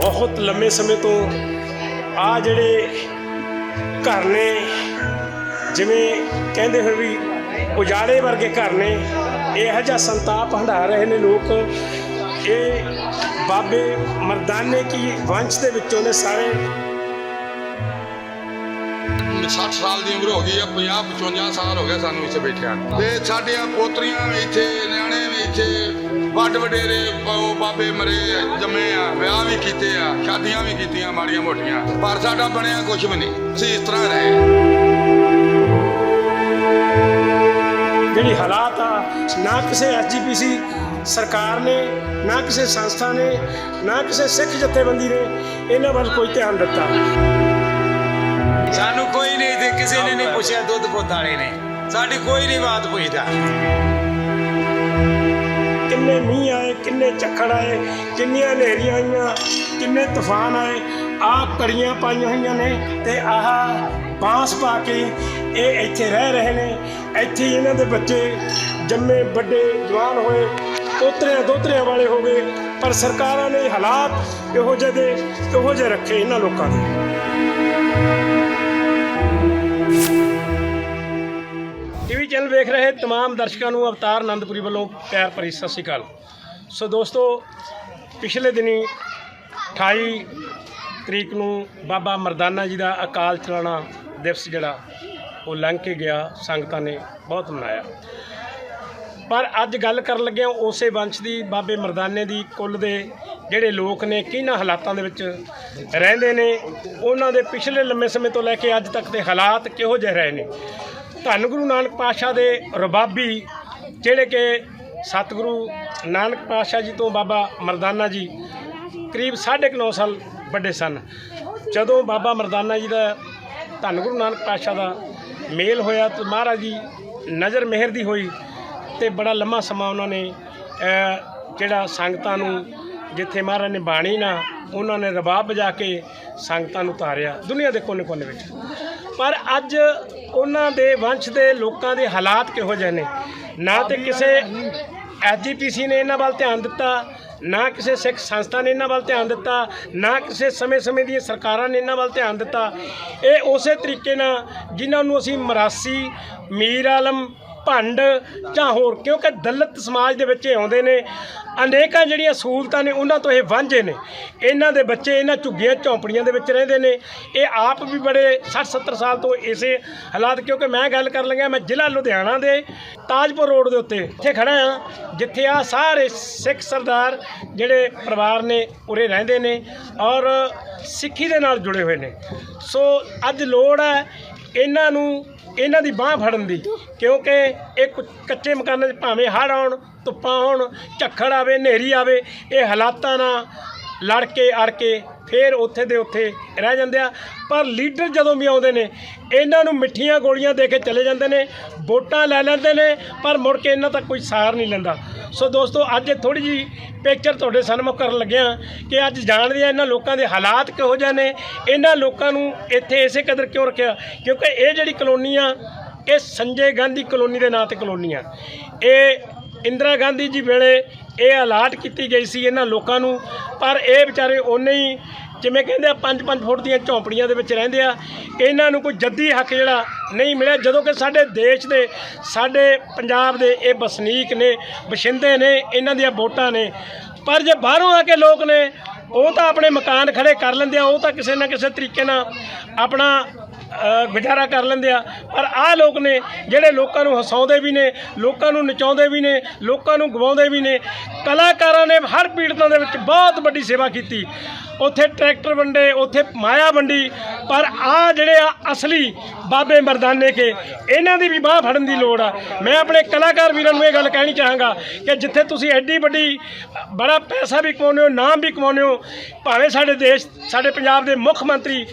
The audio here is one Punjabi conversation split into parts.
ਬਹੁਤ ਲੰਮੇ ਸਮੇਂ ਤੋਂ ਆ ਜਿਹੜੇ ਘਰ ਨੇ ਜਿਵੇਂ ਕਹਿੰਦੇ ਹੋਏ ਵੀ ਉਜਾੜੇ ਵਰਗੇ ਘਰ ਨੇ ਇਹੋ ਜਿਹਾ ਸੰਤਾਪ ਹੰਢਾ ਰਹੇ ਨੇ ਲੋਕ ਇਹ ਬਾਬੇ ਮਰਦਾਨੇ ਕੀ ਵੰਸ਼ ਦੇ ਵਿੱਚੋਂ ਨੇ ਸਾਰੇ 60 ਸਾਲ ਦੀ ਉਮਰ ਹੋ ਗਈ ਆ 50 55 ਸਾਲ ਹੋ ਗਏ ਸਾਨੂੰ ਇੱਥੇ ਬੈਠਿਆਂ। ਤੇ ਸਾਡੀਆਂ ਪੋਤਰੀਆਂ ਵੀ ਇੱਥੇ ਨਿਆਣੇ ਵੀ ਇੱਥੇ ਵੱਡ ਵਡੇਰੇ ਬਾਬੇ ਮਰੇ ਜੰਮੇ ਆ ਵਿਆਹ ਵੀ ਕੀਤੇ ਆ ਸ਼ਾਦੀਆਂ ਵੀ ਕੀਤੀਆਂ ਮਾੜੀਆਂ ਮੋਟੀਆਂ। ਪਰ ਸਾਡਾ ਬਣਿਆ ਕੁਝ ਵੀ ਨਹੀਂ ਅਸੀਂ ਇਸ ਤਰ੍ਹਾਂ ਰਹੇ। ਜਿਹੜੀ ਹਾਲਾਤ ਆ ਨਾ ਕਿਸੇ ਐਸਜੀਪੀਸੀ ਸਰਕਾਰ ਨੇ ਨਾ ਕਿਸੇ ਸੰਸਥਾ ਨੇ ਨਾ ਕਿਸੇ ਸਿੱਖ ਜਥੇਬੰਦੀ ਨੇ ਇਹਨਾਂ ਵੱਲ ਕੋਈ ਧਿਆਨ ਦਿੱਤਾ। ਸਾਨੂੰ ਕੋਈ ਨਹੀਂ ਤੇ ਕਿਸੇ ਨੇ ਨਹੀਂ ਪੁੱਛਿਆ ਦੁੱਧ ਪੁੱਤ ਵਾਲੇ ਨੇ। ਸਾਡੀ ਕੋਈ ਨਹੀਂ ਬਾਤ ਪੁੱਛਦਾ। ਕਿੰਨੇ ਮੀਂਹ ਆਏ, ਕਿੰਨੇ ਝੱਖੜ ਆਏ, ਕਿੰਨੀਆਂ ਹਨੇਰੀਆਂ ਆਈਆਂ, ਕਿੰਨੇ ਤੂਫਾਨ ਆਏ, ਆਹ ਕੜੀਆਂ ਪਾਈਆਂ ਹੋਈਆਂ ਨੇ ਤੇ ਆਹ ਬਾਂਸ ਪਾ ਕੇ ਇਹ ਇੱਥੇ ਰਹਿ ਰਹੇ ਨੇ। ਇੱਥੇ ਇਹਨਾਂ ਦੇ ਬੱਚੇ ਜੰਮੇ, ਵੱਡੇ, ਜਵਾਨ ਹੋਏ, ਪੋਤਰਿਆਂ, ਦੋਤਰਿਆਂ ਵਾਲੇ ਹੋ ਗਏ। ਪਰ ਸਰਕਾਰਾਂ ਨੇ ਹਾਲਾਤ ਇਹੋ ਜਿਹੇ ਦੇ, ਇਹੋ ਜਿਹੇ ਰੱਖੇ ਇਹਨਾਂ ਲੋਕਾਂ ਦੇ। ਟੀਵੀ ਚੈਨਲ ਵੇਖ ਰਹੇ तमाम ਦਰਸ਼ਕਾਂ ਨੂੰ ਅਵਤਾਰ ਆਨੰਦਪੁਰੀ ਵੱਲੋਂ ਪਿਆਰ ਭਰੀ ਸਤਿ ਸ਼੍ਰੀ ਅਕਾਲ ਸੋ ਦੋਸਤੋ ਪਿਛਲੇ ਦਿਨੀ 28 ਤਰੀਕ ਨੂੰ ਬਾਬਾ ਮਰਦਾਨਾ ਜੀ ਦਾ ਅਕਾਲ ਚਲਾਣਾ ਦਿਵਸ ਜਿਹੜਾ ਉਹ ਲੰਘ ਕੇ ਗਿਆ ਸੰਗਤਾਂ ਨੇ ਬਹੁਤ ਮਨਾਇਆ ਪਰ ਅੱਜ ਗੱਲ ਕਰਨ ਲੱਗਿਆ ਉਸੇ ਵੰਸ਼ ਦੀ ਬਾਬੇ ਮਰਦਾਨੇ ਦੀ ਕੁੱਲ ਦੇ ਜਿਹੜੇ ਲੋਕ ਨੇ ਕਿਹਨਾਂ ਹਾਲਾਤਾਂ ਦੇ ਵਿੱਚ ਰਹਿੰਦੇ ਨੇ ਉਹਨਾਂ ਦੇ ਪਿਛਲੇ ਲੰਮੇ ਸਮੇਂ ਤੋਂ ਲੈ ਕੇ ਅੱਜ ਤੱਕ ਦੇ ਹਾਲਾਤ ਕਿਹੋ ਜਿਹੇ ਰਹੇ ਨੇ ਧੰਨ ਗੁਰੂ ਨਾਨਕ ਪਾਤਸ਼ਾਹ ਦੇ ਰਬਾਬੀ, ਜਿਹੜੇ ਕਿ ਸਤਿਗੁਰੂ ਨਾਨਕ ਪਾਤਸ਼ਾਹ ਜੀ ਤੋਂ ਬਾਬਾ ਮਰਦਾਨਾ ਜੀ ਕਰੀਬ 9.5 ਸਾਲ ਵੱਡੇ ਸਨ। ਜਦੋਂ ਬਾਬਾ ਮਰਦਾਨਾ ਜੀ ਦਾ ਧੰਨ ਗੁਰੂ ਨਾਨਕ ਪਾਤਸ਼ਾਹ ਦਾ ਮੇਲ ਹੋਇਆ ਤੇ ਮਹਾਰਾਜ ਜੀ ਨਜ਼ਰ ਮਿਹਰ ਦੀ ਹੋਈ ਤੇ ਬੜਾ ਲੰਮਾ ਸਮਾਂ ਉਹਨਾਂ ਨੇ ਜਿਹੜਾ ਸੰਗਤਾਂ ਨੂੰ ਜਿੱਥੇ ਮਹਾਰਾਜ ਨੇ ਬਾਣੀ ਨਾ, ਉਹਨਾਂ ਨੇ ਰਬਾਬ ਵਜਾ ਕੇ ਸੰਗਤਾਂ ਨੂੰ ਤਾਰਿਆ ਦੁਨੀਆ ਦੇ ਕੋਨੇ-ਕੋਨੇ ਵਿੱਚ। ਪਰ ਅੱਜ ਉਹਨਾਂ ਦੇ ਵੰਸ਼ ਦੇ ਲੋਕਾਂ ਦੇ ਹਾਲਾਤ ਕਿਹੋ ਜਿਹੇ ਨੇ? ਨਾ ਤੇ ਕਿਸੇ ਐਸਜੀਪੀਸੀ ਨੇ ਇਹਨਾਂ ਵੱਲ ਧਿਆਨ ਦਿੱਤਾ, ਨਾ ਕਿਸੇ ਸਿੱਖ ਸੰਸਥਾ ਨੇ ਇਹਨਾਂ ਵੱਲ ਧਿਆਨ ਦਿੱਤਾ, ਨਾ ਕਿਸੇ ਸਮੇਂ-ਸਮੇਂ ਦੀਆਂ ਸਰਕਾਰਾਂ ਨੇ ਇਹਨਾਂ ਵੱਲ ਧਿਆਨ ਦਿੱਤਾ। ਇਹ ਉਸੇ ਤਰੀਕੇ ਨਾਲ ਜਿਨ੍ਹਾਂ ਨੂੰ ਅਸੀਂ ਮਰਾਸੀ, ਮੀਰ ਆਲਮ ਭੰਡ ਜਾਂ ਹੋਰ, ਕਿਉਂਕਿ ਦਲਿਤ ਸਮਾਜ ਦੇ ਵਿੱਚ ਇਹ ਆਉਂਦੇ ਨੇ, ਅਨੇਕਾਂ ਜਿਹੜੀਆਂ ਸਹੂਲਤਾਂ ਨੇ, ਉਹਨਾਂ ਤੋਂ ਇਹ ਵਾਂਝੇ ਨੇ। ਇਹਨਾਂ ਦੇ ਬੱਚੇ ਇਹਨਾਂ ਝੁੱਗੀਆਂ ਝੌਂਪੜੀਆਂ ਦੇ ਵਿੱਚ ਰਹਿੰਦੇ ਨੇ। ਇਹ ਆਪ ਵੀ ਬੜੇ 60 70 ਸਾਲ ਤੋਂ ਇਸੇ ਹਾਲਾਤ, ਕਿਉਂਕਿ ਮੈਂ ਗੱਲ ਕਰਨ ਲੱਗਿਆ, ਮੈਂ ਜ਼ਿਲ੍ਹਾ ਲੁਧਿਆਣਾ ਦੇ ਤਾਜਪੁਰ ਰੋਡ ਦੇ ਉੱਤੇ ਇੱਥੇ ਖੜਾ ਹਾਂ, ਜਿੱਥੇ ਆ ਸਾਰੇ ਸਿੱਖ ਸਰਦਾਰ ਜਿਹੜੇ ਪਰਿਵਾਰ ਨੇ, ਉਰੇ ਰਹਿੰਦੇ ਨੇ ਔਰ ਸਿੱਖੀ ਦੇ ਨਾਲ ਜੁੜੇ ਹੋਏ ਨੇ। ਸੋ ਅੱਜ ਲੋੜ ਹੈ ਇਹਨਾਂ ਨੂੰ, ਇਹਨਾਂ ਦੀ ਬਾਹ ਫੜਨ ਦੀ। ਕਿਉਂਕਿ ਇਹ ਕੁ- ਕੱਚੇ ਮਕਾਨਾਂ 'ਚ ਭਾਵੇਂ ਹੜ੍ਹ ਆਉਣ, ਧੁੱਪਾਂ ਆਉਣ, ਝੱਖੜ ਆਵੇ, ਹਨੇਰੀ ਆਵੇ, ਇਹ ਹਾਲਾਤਾਂ ਨਾਲ ਲੜ ਕੇ, ਅੜ ਕੇ ਫੇਰ ਉੱਥੇ ਦੇ ਉੱਥੇ ਰਹਿ ਜਾਂਦੇ ਆ। ਪਰ ਲੀਡਰ ਜਦੋਂ ਵੀ ਆਉਂਦੇ ਨੇ, ਇਹਨਾਂ ਨੂੰ ਮਿੱਠੀਆਂ ਗੋਲੀਆਂ ਦੇ ਕੇ ਚਲੇ ਜਾਂਦੇ ਨੇ, ਵੋਟਾਂ ਲੈ ਲੈਂਦੇ ਨੇ, ਪਰ ਮੁੜ ਕੇ ਇਹਨਾਂ ਤੱਕ ਕੋਈ ਸਾਰ ਨਹੀਂ ਲੈਂਦਾ। ਸੋ ਦੋਸਤੋ, ਅੱਜ ਥੋੜੀ ਜੀ ਪਿਕਚਰ ਤੁਹਾਡੇ ਸਾਹਮਣੇ ਕਰਨ ਲੱਗਿਆ ਕਿ ਅੱਜ ਜਾਣਦੇ ਆ ਇਹਨਾਂ ਲੋਕਾਂ ਦੇ ਹਾਲਾਤ ਕਿਹੋ ਜਿਹੇ ਨੇ, ਇਹਨਾਂ ਲੋਕਾਂ ਨੂੰ ਇੱਥੇ ਇਸੇ ਕਦਰ ਕਿਉਂ ਰੱਖਿਆ? ਕਿਉਂਕਿ ਇਹ ਜਿਹੜੀ ਕਲੋਨੀ ਆ ਇਹ ਸੰਜੇ ਗਾਂਧੀ ਕਲੋਨੀ ਦੇ ਨਾਂ ਤੇ ਕਲੋਨੀ ਆ ਇਹ ਇੰਦਰਾ ਗਾਂਧੀ ਜੀ ਵੇਲੇ ਇਹ ਅਲਾਟ ਕੀਤੀ ਗਈ ਸੀ ਇਹਨਾਂ ਲੋਕਾਂ ਨੂੰ, ਪਰ ਇਹ ਵਿਚਾਰੇ ਉਹਨੇ ਹੀ ਜਿਵੇਂ ਕਹਿੰਦੇ ਆ 5-5 ਫੁੱਟ ਦੀਆਂ ਝੌਂਪੜੀਆਂ ਦੇ ਵਿੱਚ ਰਹਿੰਦੇ ਆ। ਇਹਨਾਂ ਨੂੰ ਕੋਈ ਜੱਦੀ ਹੱਕ ਜਿਹੜਾ ਨਹੀਂ ਮਿਲਿਆ, ਜਦੋਂ ਕਿ ਸਾਡੇ ਦੇਸ਼ ਦੇ, ਸਾਡੇ ਪੰਜਾਬ ਦੇ ਇਹ ਵਸਨੀਕ ਨੇ ਵਸਿੰਦੇ ਨੇ, ਇਹਨਾਂ ਦੀਆਂ ਵੋਟਾਂ ਨੇ। ਪਰ ਜੇ ਬਾਹਰੋਂ ਆ ਕੇ ਲੋਕ ਨੇ, ਉਹ ਤਾਂ ਆਪਣੇ ਮਕਾਨ ਖੜੇ ਕਰ ਲੈਂਦੇ ਆ, ਉਹ ਤਾਂ ਕਿਸੇ ਨਾ ਕਿਸੇ ਤਰੀਕੇ ਨਾਲ ਆਪਣਾ ਗੁਜ਼ਾਰਾ ਕਰ ਲੈਂਦੇ ਆ। ਪਰ ਆਹ ਲੋਕ ਨੇ, ਜਿਹੜੇ ਲੋਕਾਂ ਨੂੰ ਹਸਾਉਂਦੇ ਵੀ ਨੇ, ਲੋਕਾਂ ਨੂੰ ਨਚਾਉਂਦੇ ਵੀ ਨੇ, ਲੋਕਾਂ ਨੂੰ ਗਵਾਉਂਦੇ ਵੀ ਨੇ, ਕਲਾਕਾਰਾਂ ਨੇ ਹਰ ਪੀੜਤਾਂ ਦੇ ਵਿੱਚ ਬਹੁਤ ਵੱਡੀ ਸੇਵਾ ਕੀਤੀ। ਉੱਥੇ ਟਰੈਕਟਰ ਵੰਡੇ, ਉੱਥੇ ਮਾਇਆ ਵੰਡੀ, ਪਰ ਆ ਜਿਹੜੇ ਆ ਅਸਲੀ ਬਾਬੇ ਮਰਦਾਨੇ ਕੇ, ਇਹਨਾਂ ਦੀ ਵੀ ਬਾਹ ਫੜਨ ਦੀ ਲੋੜ ਆ। ਮੈਂ ਆਪਣੇ ਕਲਾਕਾਰ ਵੀਰਾਂ ਨੂੰ ਇਹ ਗੱਲ ਕਹਿਣੀ ਚਾਹਾਂਗਾ ਕਿ ਜਿੱਥੇ ਤੁਸੀਂ ਐਡੀ ਵੱਡੀ, ਬੜਾ ਪੈਸਾ ਵੀ ਕਮਾਉਂਦੇ ਹੋ, ਨਾਮ ਵੀ ਕਮਾਉਂਦੇ ਹੋ, ਭਾਵੇਂ ਸਾਡੇ ਦੇਸ਼, ਸਾਡੇ ਪੰਜਾਬ ਦੇ ਮੁੱਖ ਮੰਤਰੀ,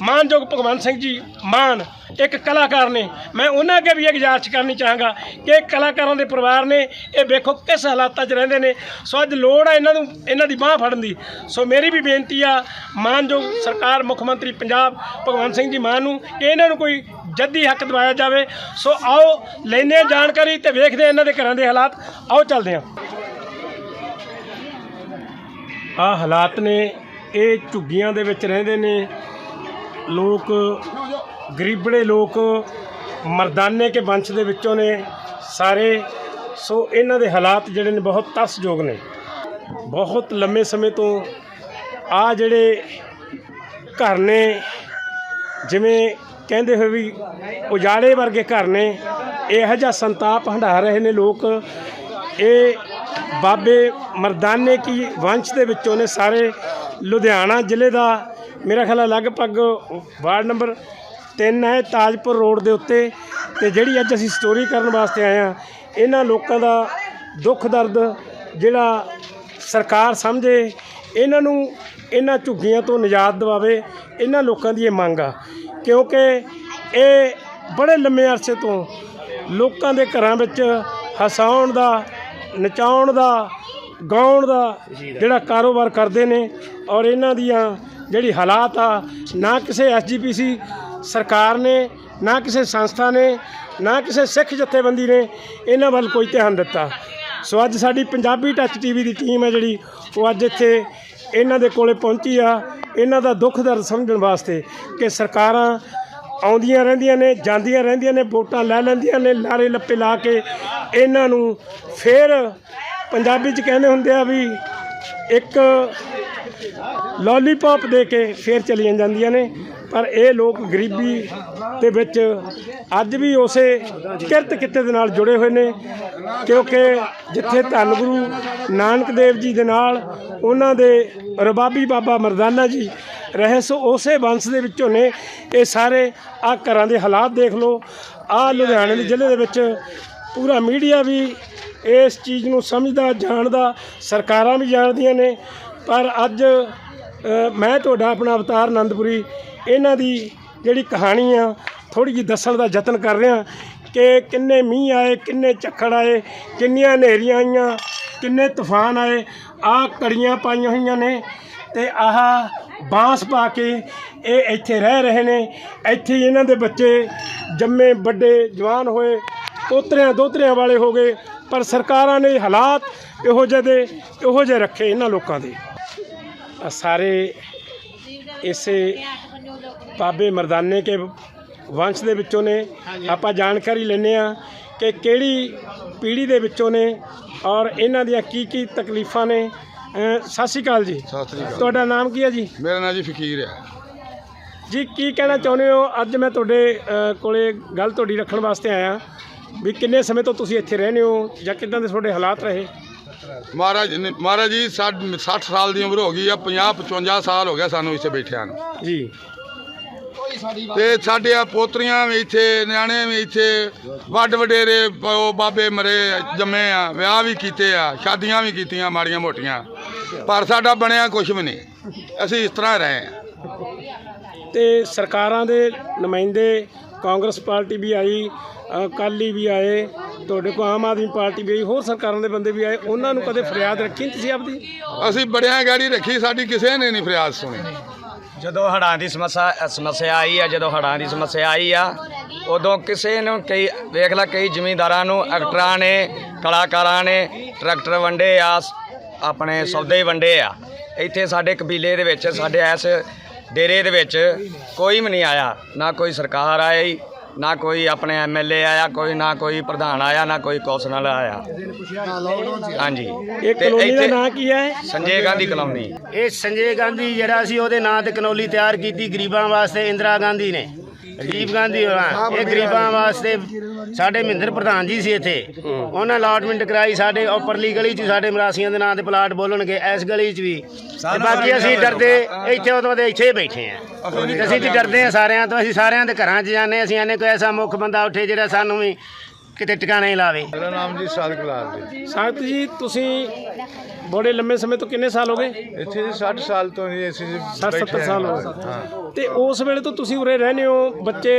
ਮਾਨਯੋਗ ਭਗਵੰਤ ਸਿੰਘ ਜੀ, ਮਾਨ ਇੱਕ ਕਲਾਕਾਰ ਨੇ। ਮੈਂ ਉਹਨਾਂ ਅੱਗੇ ਵੀ ਇਹ ਗੁਜ਼ਾਰਿਸ਼ ਕਰਨੀ ਚਾਹਾਂਗਾ ਕਿ ਕਲਾਕਾਰਾਂ ਦੇ ਪਰਿਵਾਰ ਨੇ, ਇਹ ਵੇਖੋ ਕਿਸ ਹਾਲਾਤਾਂ 'ਚ ਰਹਿੰਦੇ ਨੇ। ਸੋ ਅੱਜ ਲੋੜ ਆ ਇਹਨਾਂ ਨੂੰ, ਇਹਨਾਂ ਦੀ ਬਾਹ ਫੜਨ ਦੀ। ਸੋ ਮੇਰੀ ਵੀ ਬੇਨਤੀ ਆ, ਮਾਨਯੋਗ ਸਰਕਾਰ, ਮੁੱਖ ਮੰਤਰੀ ਪੰਜਾਬ, ਭਗਵੰਤ ਸਿੰਘ ਜੀ ਮਾਨ ਨੂੰ ਕਿ ਇਹਨਾਂ ਨੂੰ ਕੋਈ ਜੱਦੀ ਹੱਕ ਦਿਵਾਇਆ ਜਾਵੇ। ਸੋ ਆਓ, ਲੈਂਦੇ ਹਾਂ ਜਾਣਕਾਰੀ ਤੇ ਵੇਖਦੇ ਇਹਨਾਂ ਦੇ ਘਰਾਂ ਦੇ ਹਾਲਾਤ। ਆਓ, ਚੱਲਦੇ ਹਾਂ। ਆ ਹਾਲਾਤ ਨੇ, ਇਹ ਝੁੱਗੀਆਂ ਦੇ ਵਿੱਚ ਰਹਿੰਦੇ ਨੇ। ਲੋਕ ਗਰੀਬੜੇ ਲੋਕ ਮਰਦਾਨੇ ਕੇ ਵੰਸ਼ ਦੇ ਵਿੱਚੋਂ ਨੇ ਸਾਰੇ। ਸੋ ਇਹਨਾਂ ਦੇ ਹਾਲਾਤ ਜਿਹੜੇ ਨੇ ਬਹੁਤ ਤਰਸਯੋਗ ਨੇ। ਬਹੁਤ ਲੰਮੇ ਸਮੇਂ ਤੋਂ ਆ ਜਿਹੜੇ ਘਰ ਨੇ, ਜਿਵੇਂ ਕਹਿੰਦੇ ਹੋਏ ਵੀ ਉਜਾੜੇ ਵਰਗੇ ਘਰ ਨੇ, ਇਹੋ ਜਿਹਾ ਸੰਤਾਪ ਹੰਢਾ ਰਹੇ ਨੇ ਲੋਕ। ਇਹ ਬਾਬੇ ਮਰਦਾਨੇ ਕੀ ਵੰਸ਼ ਦੇ ਵਿੱਚੋਂ ਨੇ ਸਾਰੇ। ਲੁਧਿਆਣਾ ਜ਼ਿਲ੍ਹੇ ਦਾ ਮੇਰਾ ਖਿਆਲ ਹੈ ਲਗਭਗ ਵਾਰਡ ਨੰਬਰ ਤਿੰਨ ਹੈ ਤਾਜਪੁਰ ਰੋਡ ਦੇ ਉੱਤੇ ਤੇ ਜਿਹੜੀ ਅੱਜ ਅਸੀਂ ਸਟੋਰੀ ਕਰਨ ਵਾਸਤੇ ਆਏ ਆ ਇਹਨਾਂ ਲੋਕਾਂ ਦਾ ਦੁੱਖ ਦਰਦ ਜਿਹੜਾ ਸਰਕਾਰ ਸਮਝੇ, ਇਹਨਾਂ ਨੂੰ ਇਹਨਾਂ ਝੁੱਗੀਆਂ ਤੋਂ ਨਿਜਾਤ ਦਿਵਾਵੇ, ਇਹਨਾਂ ਲੋਕਾਂ ਦੀ ਇਹ ਮੰਗ ਆ। ਕਿਉਂਕਿ ਇਹ ਬੜੇ ਲੰਮੇ ਅਰਸੇ ਤੋਂ ਲੋਕਾਂ ਦੇ ਘਰਾਂ ਵਿੱਚ ਹਸਾਉਣ ਦਾ, ਨਚਾਉਣ ਦਾ, ਗਾਉਣ ਦਾ ਜਿਹੜਾ ਕਾਰੋਬਾਰ ਕਰਦੇ ਨੇ ਔਰ ਇਹਨਾਂ ਦੀਆਂ ਜਿਹੜੀ ਹਾਲਾਤ ਆ, ਨਾ ਕਿਸੇ ਐਸਜੀਪੀਸੀ ਸਰਕਾਰ ਨੇ, ਨਾ ਕਿਸੇ ਸੰਸਥਾ ਨੇ, ਨਾ ਕਿਸੇ ਸਿੱਖ ਜਥੇਬੰਦੀ ਨੇ ਇਹਨਾਂ ਵੱਲ ਕੋਈ ਧਿਆਨ ਦਿੱਤਾ। ਸੋ ਅੱਜ ਸਾਡੀ ਪੰਜਾਬੀ ਟੱਚ ਟੀਵੀ ਦੀ ਟੀਮ ਹੈ ਜਿਹੜੀ, ਉਹ ਅੱਜ ਇੱਥੇ ਇਹਨਾਂ ਦੇ ਕੋਲੇ ਪਹੁੰਚੀ ਆ। ਇਹਨਾਂ ਦਾ ਦੁੱਖ ਦਰਦ ਸਮਝਣ ਵਾਸਤੇ ਕਿ ਸਰਕਾਰਾਂ ਆਉਂਦੀਆਂ ਰਹਿੰਦੀਆਂ ਨੇ, ਜਾਂਦੀਆਂ ਰਹਿੰਦੀਆਂ ਨੇ, ਵੋਟਾਂ ਲੈ ਲੈਂਦੀਆਂ ਨੇ, ਲਾਰੇ ਲੱਪੇ ਲਾ ਕੇ ਇਹਨਾਂ ਨੂੰ ਫੇਰ ਪੰਜਾਬੀ ਚ ਕਹਿੰਦੇ ਹੁੰਦੇ ਆ ਵੀ ਇੱਕ ਲੋਲੀਪੌਪ ਦੇ ਕੇ ਫੇਰ ਚਲੀਆਂ ਜਾਂਦੀਆਂ ਨੇ। ਪਰ ਇਹ ਲੋਕ ਗਰੀਬੀ ਦੇ ਵਿੱਚ ਅੱਜ ਵੀ ਉਸੇ ਕਿਰਤ ਕਿੱਤੇ ਦੇ ਨਾਲ ਜੁੜੇ ਹੋਏ ਨੇ, ਕਿਉਂਕਿ ਜਿੱਥੇ ਧੰਨ ਗੁਰੂ ਨਾਨਕ ਦੇਵ ਜੀ ਦੇ ਨਾਲ ਉਹਨਾਂ ਦੇ ਰਬਾਬੀ ਬਾਬਾ ਮਰਦਾਨਾ ਜੀ ਰਹਿਸ ਉਸੇ ਵੰਸ਼ ਦੇ ਵਿੱਚੋਂ ਨੇ, ਇਹ ਸਾਰੇ ਆ ਘਰਾਂ ਦੇ ਹਾਲਾਤ ਦੇਖ ਲਓ ਆ ਲੁਧਿਆਣੇ ਦੇ ਜ਼ਿਲ੍ਹੇ ਦੇ ਵਿੱਚ ਪੂਰਾ ਮੀਡੀਆ ਵੀ ਇਸ ਚੀਜ਼ ਨੂੰ ਸਮਝਦਾ, ਜਾਣਦਾ, ਸਰਕਾਰਾਂ ਵੀ ਜਾਣਦੀਆਂ ਨੇ, ਪਰ ਅੱਜ ਮੈਂ ਤੁਹਾਡਾ ਆਪਣਾ ਅਵਤਾਰ ਆਨੰਦਪੁਰੀ ਇਹਨਾਂ ਦੀ ਜਿਹੜੀ ਕਹਾਣੀ ਆ ਥੋੜੀ ਜਿਹੀ ਦੱਸਣ ਦਾ ਯਤਨ ਕਰ ਰਿਹਾ ਕਿ ਕਿੰਨੇ ਮੀਂਹ ਆਏ, ਕਿੰਨੇ ਝੱਖੜ ਆਏ, ਕਿੰਨੀਆਂ ਹਨੇਰੀਆਂ ਆਈਆਂ, ਕਿੰਨੇ ਤੂਫਾਨ ਆਏ, ਆ ਕੜੀਆਂ ਪਾਈਆਂ ਹੋਈਆਂ ਨੇ ਤੇ ਆਹ ਬਾਂਸ ਪਾ ਕੇ ਇਹ ਇੱਥੇ ਰਹਿ ਰਹੇ ਨੇ। ਇੱਥੇ ਇਹਨਾਂ ਦੇ ਬੱਚੇ ਜੰਮੇ, ਵੱਡੇ, ਜਵਾਨ ਹੋਏ, ਪੋਤਰਿਆਂ, ਦੋਤਰਿਆਂ ਵਾਲੇ ਹੋ ਗਏ, ਪਰ ਸਰਕਾਰਾਂ ਨੇ ਹਾਲਾਤ ਇਹੋ ਜਿਹੇ ਦੇ, ਇਹੋ ਜਿਹੇ ਰੱਖੇ ਇਹਨਾਂ ਲੋਕਾਂ ਦੇ। ਸਾਰੇ ਇਸੇ ਬਾਬੇ ਮਰਦਾਨੇ ਕੇ ਵੰਸ਼ ਦੇ ਵਿੱਚੋਂ ਨੇ। ਆਪਾਂ ਜਾਣਕਾਰੀ ਲੈਂਦੇ ਆ ਕਿ ਕਿਹੜੀ ਪੀੜ੍ਹੀ ਦੇ ਵਿੱਚੋਂ ਨੇ ਔਰ ਇਹਨਾਂ ਦੀਆਂ ਕੀ ਕੀ ਤਕਲੀਫਾਂ ਨੇ। ਅਹ ਸਤਿ ਸ਼੍ਰੀ ਅਕਾਲ ਜੀ। ਸਤਿ ਸ੍ਰੀ ਅਕਾਲ। ਤੁਹਾਡਾ ਨਾਮ ਕੀ ਹੈ ਜੀ? ਮੇਰਾ ਨਾਂ ਜੀ ਫਕੀਰ ਹੈ। ਜੀ ਕੀ ਕਹਿਣਾ ਚਾਹੁੰਦੇ ਹੋ? ਅੱਜ ਮੈਂ ਤੁਹਾਡੇ ਅਹ, ਕੋਲੇ ਗੱਲ ਤੁਹਾਡੀ ਰੱਖਣ ਵਾਸਤੇ ਆਇਆ ਵੀ ਕਿੰਨੇ ਸਮੇਂ ਤੋਂ ਤੁਸੀਂ ਇੱਥੇ ਰਹਿੰਦੇ ਹੋ ਜਾਂ ਕਿੱਦਾਂ ਦੇ ਤੁਹਾਡੇ ਹਾਲਾਤ ਰਹੇ? ਮਹਾਰਾਜ ਨੇ- ਮਹਾਰਾਜ ਜੀ ਸਾਡ- 60 ਸਾਲ ਦੀ ਉਮਰ ਹੋ ਗਈ ਆ 50 55 ਸਾਲ ਹੋ ਗਿਆ ਸਾਨੂੰ ਇੱਥੇ ਬੈਠਿਆਂ ਨੂੰ। ਜੀ। ਤੇ ਸਾਡੀਆਂ ਪੋਤਰੀਆਂ ਵੀ ਇੱਥੇ ਨਿਆਣੇ ਵੀ ਇੱਥੇ ਵੱਡ ਵਡੇਰੇ ਉਹ ਬਾਬੇ ਮਰੇ ਜੰਮੇ ਆ ਵਿਆਹ ਵੀ ਕੀਤੇ ਆ ਸ਼ਾਦੀਆਂ ਵੀ ਕੀਤੀਆਂ ਮਾੜੀਆਂ ਮੋਟੀਆਂ। ਪਰ ਸਾਡਾ ਬਣਿਆ ਕੁਝ ਵੀ ਨਹੀਂ। ਅਸੀਂ ਇਸ ਤਰ੍ਹਾਂ ਰਹੇ ਆ ਤੇ ਸਰਕਾਰਾਂ ਦੇ ਨੁਮਾਇੰਦੇ ਕਾਂਗਰਸ ਪਾਰਟੀ ਵੀ ਆਈ ਅਕਾਲੀ ਵੀ ਆਏ ਤੁਹਾਡੇ ਕੋਲ ਆਮ ਆਦਮੀ ਪਾਰਟੀ ਵੀ ਆਈ ਹੋਰ ਸਰਕਾਰਾਂ ਦੇ ਬੰਦੇ ਵੀ ਆਏ ਉਹਨਾਂ ਨੂੰ ਕਦੇ ਫਰਿਆਦ ਰੱਖੀ ਤੁਸੀਂ ਆਪਦੀ? ਅਸੀਂ ਬੜਿਆਂ ਗਾੜੀ ਰੱਖੀ ਸਾਡੀ ਕਿਸੇ ਨੇ ਨਹੀਂ ਫਰਿਆਦ ਸੁਣੀ। ਜਦੋਂ ਹੜਾਂ ਦੀ ਸਮੱਸਿਆ ਸਮੱਸਿਆ ਆਈ ਆ ਜਦੋਂ ਹੜਾਂ ਦੀ ਸਮੱਸਿਆ ਆਈ ਆ ਉਦੋਂ ਕਿਸੇ ਨੂੰ ਕਈ ਵੇਖ ਲੈ ਕਈ ਜ਼ਿਮੀਂਦਾਰਾਂ ਨੂੰ ਐਕਟਰਾਂ ਨੇ ਕਲਾਕਾਰਾਂ ਨੇ ਟਰੈਕਟਰ ਵੰਡੇ ਆ ਆਪਣੇ ਸੌਦੇ ਵੰਡੇ ਆ। ਇੱਥੇ ਸਾਡੇ ਕਬੀਲੇ ਦੇ ਵਿੱਚ ਸਾਡੇ ਇਸ ਡੇਰੇ ਦੇ ਵਿੱਚ ਕੋਈ ਵੀ ਨਹੀਂ ਆਇਆ ਨਾ ਕੋਈ ਸਰਕਾਰ ਆਈ ਨਾ ਕੋਈ ਆਪਣੇ ਐਮਐਲਏ ਆਇਆ ਕੋਈ ਨਾ ਕੋਈ ਪ੍ਰਧਾਨ ਆਇਆ ਨਾ ਕੋਈ ਕੌਂਸਲਰ ਆਇਆ। ਹਾਂਜੀ। ਇਹ ਤੇ ਕਲੋਨੀ ਦਾ ਇੱਥੇ ਨਾਂ ਕੀ ਹੈ? ਸੰਜੇ ਗਾਂਧੀ ਕਲੋਨੀ। ਇਹ ਸੰਜੇ ਗਾਂਧੀ ਜਿਹੜਾ ਸੀ ਉਹਦੇ ਨਾਂ ਤੇ ਕਨੌਲੀ ਤਿਆਰ ਕੀਤੀ ਗਰੀਬਾਂ ਵਾਸਤੇ ਇੰਦਰਾ ਗਾਂਧੀ ਨੇ। ਰਾਜੀਵ ਗਾਂਧੀ ਹੋਰਾਂ ਇਹ ਗਰੀਬਾਂ ਵਾਸਤੇ ਸਾਡੇ ਮਹਿੰਦਰ ਪ੍ਰਧਾਨ ਜੀ ਸੀ ਇੱਥੇ। ਉਹਨਾਂ ਅਲਾਟਮੈਂਟ ਕਰਾਈ ਸਾਡੇ ਉੱਪਰਲੀ ਗਲੀ 'ਚ ਸਾਡੇ ਮਰਾਸੀਆਂ ਦੇ ਨਾਂ ਤੇ ਪਲਾਟ ਬੋਲਣਗੇ ਇਸ ਗਲੀ 'ਚ ਵੀ। ਤੇ ਬਾਕੀ ਅਸੀਂ ਡਰਦੇ ਇੱਥੇ ਉਦੋਂ ਦੇ ਇੱਥੇ ਹੀ ਬੈਠੇ ਆ। ਤੇ ਅਸੀਂ ਤੇ ਡਰਦੇ ਆ ਸਾਰਿਆਂ ਤੋਂ, ਅਸੀਂ ਸਾਰਿਆਂ ਦੇ ਘਰਾਂ 'ਚ ਜਾਂਦੇ ਅਸੀਂ ਆਨੇ ਕੋਈ ਐਸਾ ਮੁੱਖ ਬੰਦਾ ਉੱਠੇ ਜਿਹੜਾ ਸਾਨੂੰ ਵੀ ਕਿਤੇ ਟਿਕਾਣਾ ਹੀ ਲਾਵੇ। ਮੇਰਾ ਨਾਮ ਜੀ ਸਾਦਕ ਲਾਲ ਜੀ। ਸਾਖਤ ਜੀ ਤੁਸੀਂ ਬੜੇ ਲੰਮੇ ਸਮੇਂ ਤੋਂ ਕਿੰਨੇ ਸਾਲ ਹੋ ਗਏ? ਇੱਥੇ ਜੀ 60 ਸਾਲ ਤੋਂ ਹੀ ਅਸੀਂ 60 ਬੈਠੇ 70 ਹਾਂ। ਸਾਲ ਹੋ ਗਏ। ਹਾਂ। ਤੇ ਉਸ ਵੇਲੇ ਤੋਂ ਤੁਸੀਂ ਉਰੇ ਰਹਿੰਦੇ ਹੋ ਬੱਚੇ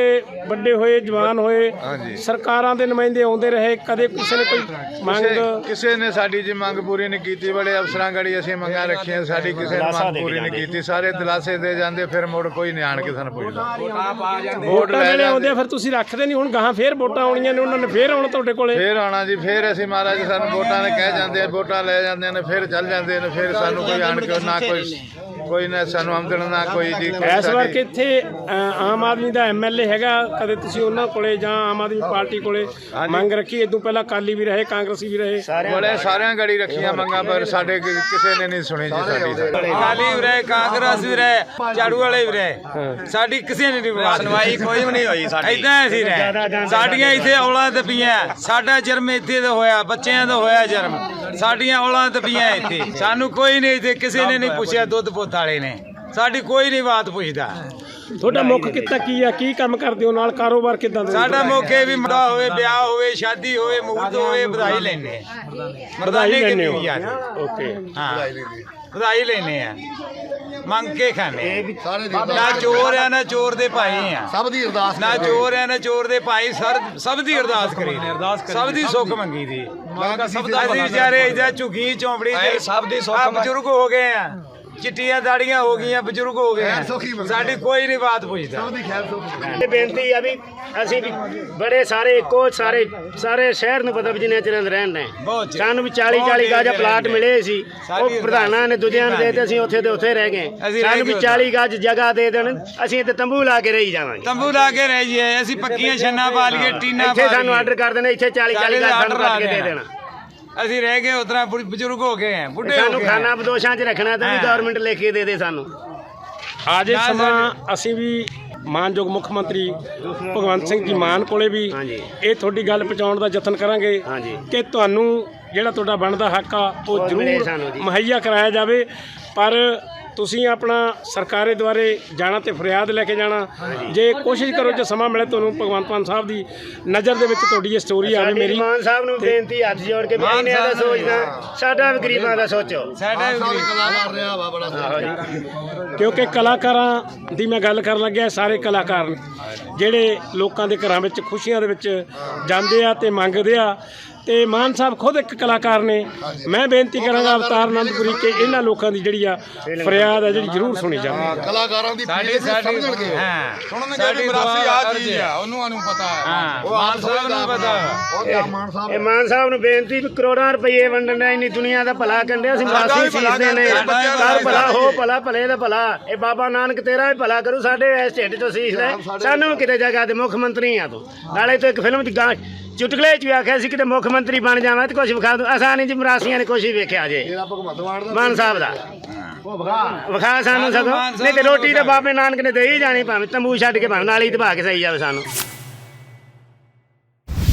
ਵੱਡੇ ਹੋਏ ਜਵਾਨ ਹੋਏ ਹਾਂਜੀ। ਸਰਕਾਰਾਂ ਦੇ ਨੁਮਾਇੰਦੇ ਆਉਂਦੇ ਰਹੇ ਕਦੇ ਕਿਸੇ ਨੇ ਕੋਈ ਮੰਗ ਕਿਸੇ- ਕਿਸੇ ਨੇ ਸਾਡੀ ਜੀ ਮੰਗ ਪੂਰੀ ਨਹੀਂ ਕੀਤੀ ਬੜੇ ਅਫਸਰਾਂ ਗੜੀ ਅਸੀਂ ਮੰਗਾਂ ਰੱਖੀਆਂ ਸਾਡੀ ਕਿਸੇ ਨੇ ਦਿਲਾਸਾ ਮੰਗ ਦੇ ਪੂਰੀ ਨਹੀਂ ਜਾਂਦੇ। ਕੀਤੀ। ਸਾਰੇ ਦਿਲਾਸੇ ਦੇ ਜਾਂਦੇ ਫਿਰ ਮੁੜ ਕੋਈ ਨਿਆਣ ਕੇ ਸਾਨੂੰ ਪੁੱਛਦਾ। ਵੋਟ ਵੋਟਾਂ ਲੈ ਜਾਂਦੇ ਆਉਂਦੇ ਆ ਫਿਰ ਤੁਸੀਂ ਰੱਖਦੇ ਨਹੀਂ ਹੁਣ ਗਾਹਾਂ ਫੇਰ ਵੋਟਾਂ ਆਉਣੀਆਂ ਨੇ ਉਹਨਾਂ ਨੇ ਫੇਰ ਫੇਰ ਆਉਣਾ ਤੁਹਾਡੇ ਕੋਲੇ? ਫੇਰ ਆਉਣਾ ਜੀ ਫੇਰ ਅਸੀਂ ਮਹਾਰਾਜ ਸਾਨੂੰ ਵੋਟਾਂ ਨੇ ਕਹਿ ਜਾਂਦੇ ਆ ਵੋਟਾਂ ਲੈ ਜਾਂਦੇ ਨੇ ਫਿਰ ਚੱਲ ਜਾਂਦੇ ਨੇ ਫਿਰ ਸਾਨੂੰ ਕੋਈ ਆਣ ਕੇ ਨਾ ਕੋਈ ਕੋਈ ਨਾ ਸਾਨੂੰ ਆਮਦਨ ਨਾ ਕੋਈ ਜੀ ਕੋਈ ਇਸ ਵਾਰ ਸਾਡੀ- ਕਿ ਇੱਥੇ ਅ, ਆਮ ਆਦਮੀ ਦਾ ਐਮਐਲਏ ਹੈਗਾ ਕਦੇ ਤੁਸੀਂ ਉਹਨਾਂ ਕੋਲੇ ਜਾਂ ਆਮ ਆਦਮੀ ਪਾਰਟੀ ਕੋਲੇ ਮੰਗ ਰੱਖੀ ਇਦੋਂ ਪਹਿਲਾਂ ਕਾਲੀ ਵੀ ਰਹੇ ਕਾਂਗਰਸੀ ਵੀ ਰਹੇ? ਬੜੇ ਸਾਰਿਆਂ ਗੜੀ ਰੱਖੀਆਂ ਮੰਗਾਂ ਪਰ ਸਾਡੇ ਕਿ- ਕਿਸੇ ਨੇ ਨਹੀਂ ਸੁਣੀ ਜੀ ਸਾਡੀ ਅਕਾਲੀ ਵੀ ਰਹੇ ਕਾਂਗਰਸ ਵੀ ਰਹੇ ਝਾੜੂ ਵਾਲੇ ਵੀ ਰਹੇ। ਸਾਡੀ ਕਿਸੇ ਨੇ ਨਹੀਂ ਸੁਣਵਾਈ ਕੋਈ ਵੀ ਨਹੀਂ ਹੋਈ ਸਾਡੀ। ਇਦਾਂ ਅਸੀਂ ਰਹੇ। ਸਾਡੀਆਂ ਇੱਥੇ ਔਲਾਂ ਦਪੀਆਂ ਸਾਡਾ ਜਨਮ ਇੱਥੇ ਦਾ ਹੋਇਆ ਬੱਚਿਆਂ ਦਾ ਹੋਇਆ ਜਨਮ ਸਾਡੀਆਂ ਔਲਾਂ ਦਪੀਆਂ ਇੱਥੇ। ਸਾਨੂੰ ਕੋਈ ਨਹੀਂ ਇੱਥੇ ਕਿਸੇ ਨੇ ਨਹੀਂ ਪੁੱਛਿਆ ਦੁੱਧ ਪੁੱਤ ਵਾਲੇ ਨੇ। ਸਾਡੀ ਕੋਈ ਨਹੀਂ ਬਾਤ ਪੁੱਛਦਾ। ਤੁਹਾਡਾ ਮੁੱਖ ਕਿੱਤਾ ਕੀ ਆ? ਕੀ ਕੰਮ ਕਰਦੇ ਹੋ? ਨਾਲ ਕਾਰੋਬਾਰ ਕਿਦਾਂ ਦਾ ਸਾਡਾ ਮੌਕੇ ਵੀ ਮੁੰਡਾ ਹੋਵੇ ਵਿਆਹ ਹੋਵੇ ਸ਼ਾਦੀ ਹੋਵੇ ਮੂਰਤ ਹੋਵੇ ਵਧਾਈ ਲੈਣੇ ਵਧਾਈ ਲੈਣੇ ਹੋ। ਓਕੇ। ਹਾਂ। ਵਧਾਈ ਲੈਣੇ ਆ। ਮੰਗ ਕੇ ਖਾਣੇ ਨਾ ਚੋਰ ਆ ਨਾ ਚੋਰ ਦੇ ਭਾਈ ਆ। ਸਭ ਦੀ ਅਰਦਾਸ ਨਾ ਚੋਰ ਆ ਨਾ ਚੋਰ ਦੇ ਭਾਈ ਸਰ ਸਭ ਦੀ ਅਰਦਾਸ ਕਰੀ ਸਭ ਦੀ ਸੁੱਖ ਮੰਗੀ ਦੀ। ਅਸੀਂ ਵਿਚਾਰੇ ਇਹਦਾ ਝੁਕੀ ਚੌਂਪੜੀ ਭਾਈ ਸਭ ਦੀ ਸੁੱਖ ਆਹ ਮੰਗ- ਬਜ਼ੁਰਗ ਹੋ ਗਏ ਆ। ਚਿੱਟੀਆਂ ਦਾੜੀਆਂ ਹੋ ਗਈਆਂ ਬਜ਼ੁਰਗ ਹੋ ਗਏ ਸਾਡੀ ਕੋਈ ਨਹੀਂ ਬਾਤ ਪੁੱਛਦਾ। ਇਹ ਬੇਨਤੀ ਆ ਵੀ ਅਸੀਂ ਵੀ ਬੜੇ ਸਾਰੇ ਇੱਕੋ ਸਾਰੇ ਸਾਰੇ ਸ਼ਹਿਰ ਨੂੰ ਪਤਾ ਵੀ ਜਿੰਨੇ ਚਿਰਾਂ ਦੇ ਰਹਿਣ ਨੇ। ਸਾਨੂੰ ਵੀ 40 ਬਹੁਤ 40 ਦੇਰ ਗਾਜ ਪਲਾਟ। ਮਿਲੇ ਸੀ। ਉਹ ਪ੍ਰਧਾਨਾਂ ਨੇ ਦੂਜਿਆਂ ਨੂੰ ਦੇ ਤੇ ਅਸੀਂ ਉੱਥੇ ਦੇ ਉੱਥੇ ਰਹਿ ਗਏ। ਸਾਨੂੰ ਵੀ ਗਏ 40 ਗਾਜ ਜਗ੍ਹਾ ਦੇ ਦੇਣ ਅਸੀਂ ਇੱਥੇ ਤੰਬੂ ਲਾ ਕੇ ਰਹੀ ਜਾਵਾਂਗੇ। ਤੰਬੂ ਲਾ ਕੇ ਰਹਿ ਜੀਏ ਅਸੀਂ ਪੱਕੀਆਂ ਛੰਨਾ ਪਾ ਲਈਏ ਟੀਨਾ ਇੱਥੇ ਪਾ ਸਾਨੂੰ ਲਈਏ। ਆਰਡਰ ਕਰ ਦੇਣਾ ਇੱਥੇ 40 40 ਗਾਜ ਸਾਨੂੰ ਕੱਟ ਕੇ ਦੇ ਦੇਣਾ। ਅਸੀਂ ਰਹਿ ਗਏ ਉਤਰਾ ਬਜ਼ੁਰਗ ਹੋ ਗਏ ਆ ਬੁੱਢੇ ਹੋ ਸਾਨੂੰ ਗਏ। ਬਦੋਸ਼ਾਂ 'ਚ ਰੱਖਣਾ ਤਾਂ ਵੀ ਹਾਂ। ਗਵਰਨਮੈਂਟ ਲਿਖ ਕੇ ਦੇ ਦੇ ਸਾਨੂੰ ਆਜੇ ਨਾ ਸਮਾਂ ਅਸੀਂ ਵੀ ਮਾਨਯੋਗ ਮੁੱਖ ਮੰਤਰੀ ਭਗਵੰਤ ਸਿੰਘ ਜੀ ਮਾਨ ਕੋਲੇ ਵੀ ਹਾਂਜੀ। ਇਹ ਤੁਹਾਡੀ ਗੱਲ ਪਹੁੰਚਾਉਣ ਦਾ ਯਤਨ ਕਰਾਂਗੇ ਹਾਂਜੀ। ਕਿ ਤੁਹਾਨੂੰ ਜਿਹੜਾ ਤੁਹਾਡਾ ਬਣਦਾ ਹੱਕ ਆ ਉਹ ਉਹ ਮਿਲੇ ਜ਼ਰੂਰ ਸਾਨੂੰ ਜੀ। ਮੁਹੱਈਆ ਕਰਾਇਆ ਜਾਵੇ ਪਰ ਤੁਸੀਂ ਆਪਣਾ ਸਰਕਾਰੇ ਦੁਆਰੇ ਜਾਣਾ ਤੇ ਫਰਿਆਦ ਲੈ ਕੇ ਜਾਣਾ। ਜੇ ਕੋਸ਼ਿਸ਼ ਕਰੋ ਜੇ ਸਮਾਂ ਮਿਲੇ ਤੁਹਾਨੂੰ ਭਗਵੰਤ ਮਾਨ ਸਾਹਿਬ ਦੀ ਨਜ਼ਰ ਦੇ ਵਿੱਚ ਤੁਹਾਡੀ ਇਹ ਸਟੋਰੀ ਆਵੇ ਮੇਰੀ। ਮਾਨ ਸਾਹਿਬ ਨੂੰ ਬੇਨਤੀ ਹੱਥ ਜੋੜ ਕੇ ਵੀ ਇਹਨੇ ਦਾ ਸੋਚਦਾ ਸਾਡਾ ਵੀ ਗਰੀਬਾਂ ਦਾ ਸੋਚੋ। ਸਾਡਾ ਵੀ ਗਰੀਬ। ਕਲਾਕਾਰ ਰਿਹਾ ਵਾ ਬੜਾ ਕਿਉਂਕਿ ਕਲਾਕਾਰਾਂ ਦੀ ਮੈਂ ਗੱਲ ਕਰਨ ਲੱਗਿਆ ਸਾਰੇ ਕਲਾਕਾਰ ਨੇ। ਜਿਹੜੇ ਲੋਕਾਂ ਦੇ ਘਰਾਂ ਵਿੱਚ ਖੁਸ਼ੀਆਂ ਦੇ ਵਿੱਚ ਜਾਂਦੇ ਆ ਤੇ ਮੰਗਦੇ ਆ ਤੇ ਮਾਨ ਸਾਹਿਬ ਖੁਦ ਇੱਕ ਕਲਾਕਾਰ ਨੇ। ਮੈਂ ਬੇਨਤੀ ਕਰਾਂਗਾ ਅਵਤਾਰ ਆਨੰਦਪੁਰੀ ਕਿ ਇਹਨਾਂ ਲੋਕਾਂ ਦੀ ਜਿਹੜੀ ਆ ਫਰਿਆਦ ਆ ਜਿਹੜੀ ਜ਼ਰੂਰ ਸੁਣੀ ਜਾਵੇ। ਕਲਾਕਾਰਾਂ ਦੀ ਸਾਡੀ ਸਾਡੀ ਸਮਝਣਗੇ। ਹਾਂ। ਸੁਣਨਗੇ ਸਾਡੀ ਵੀ ਮਰਾਸੀ ਦੁਆ ਆ ਚੀਜ਼ ਆ। ਉਹਨੂੰ ਨੂੰ ਪਤਾ ਹੈ। ਹਾਂ। ਉਹ ਮਾਨ ਸਾਹਿਬ ਨੂੰ ਪਤਾ। ਉਹ ਮਾਨ ਸਾਹਿਬ ਇਹ ਮਾਨ ਸਾਹਿਬ ਨੂੰ ਬੇਨਤੀ ਵੀ ਕਰੋੜਾਂ ਰੁਪਏ ਵੰਡਣ ਦਾ ਇੰਨੀ ਦੁਨੀਆ ਦਾ ਭਲਾ ਕਰਦੇ ਅਸੀਂ ਸਾਡਾ ਮਾਸੀ ਵੀ ਭਲਾ ਸੀਸਦੇ ਨੇ ਦਾ ਕਰ ਭਲਾ ਹੋ ਭਲਾ ਭਲੇ ਦਾ ਭਲਾ। ਇਹ ਬਾਬਾ ਨਾਨਕ ਤੇਰਾ ਵੀ ਭਲਾ ਕਰੂ ਸਾਡੇ ਇਸ ਢਿੱਡ ਤੋਂ ਸੀਸ ਲੈ। ਸਾਨੂੰ ਵੀ ਕਿਤੇ ਜਗ੍ਹਾ ਤੇ ਮੁੱਖ ਮੰਤਰੀ ਆ ਤੂੰ। ਨਾਲੇ ਤੂੰ ਇੱਕ ਫਿਲਮ ਦੀ ਗਾਂ ਚੁਟਕਲੇ ਚ ਵੀ ਆਖਿਆ ਸੀ ਕਿਤੇ ਮੁੱਖ ਮੰਤਰੀ ਬਣ ਜਾਵਾਂ ਤੇ ਕੁਝ ਵਿਖਾ ਦੂੰ। ਅਸਾਂ ਨਹੀਂ ਜੀ ਮਰਾਸੀਆਂ ਨੇ ਕੁਝ ਹੀ ਵੇਖਿਆ ਜੇ। ਭਗਵੰਤ ਮਾਨ ਦਾ ਮਾਨ ਸਾਹਿਬ ਦਾ। ਉਹ ਵਿਖਾ। ਸਾਨੂੰ ਸਗੋਂ। ਨਹੀਂ ਤੇ ਰੋਟੀ ਤਾਂ। ਬਾਬੇ ਨਾਨਕ ਨੇ ਦੇ ਹੀ ਜਾਣੀ ਭਾਵੇਂ ਤੰਬੂ ਛੱਡ ਕੇ ਭਾਵੇਂ ਨਾਲੀ ਦਬਾ ਕੇ ਸਹੀ ਜਾਵੇ ਸਾਨੂੰ।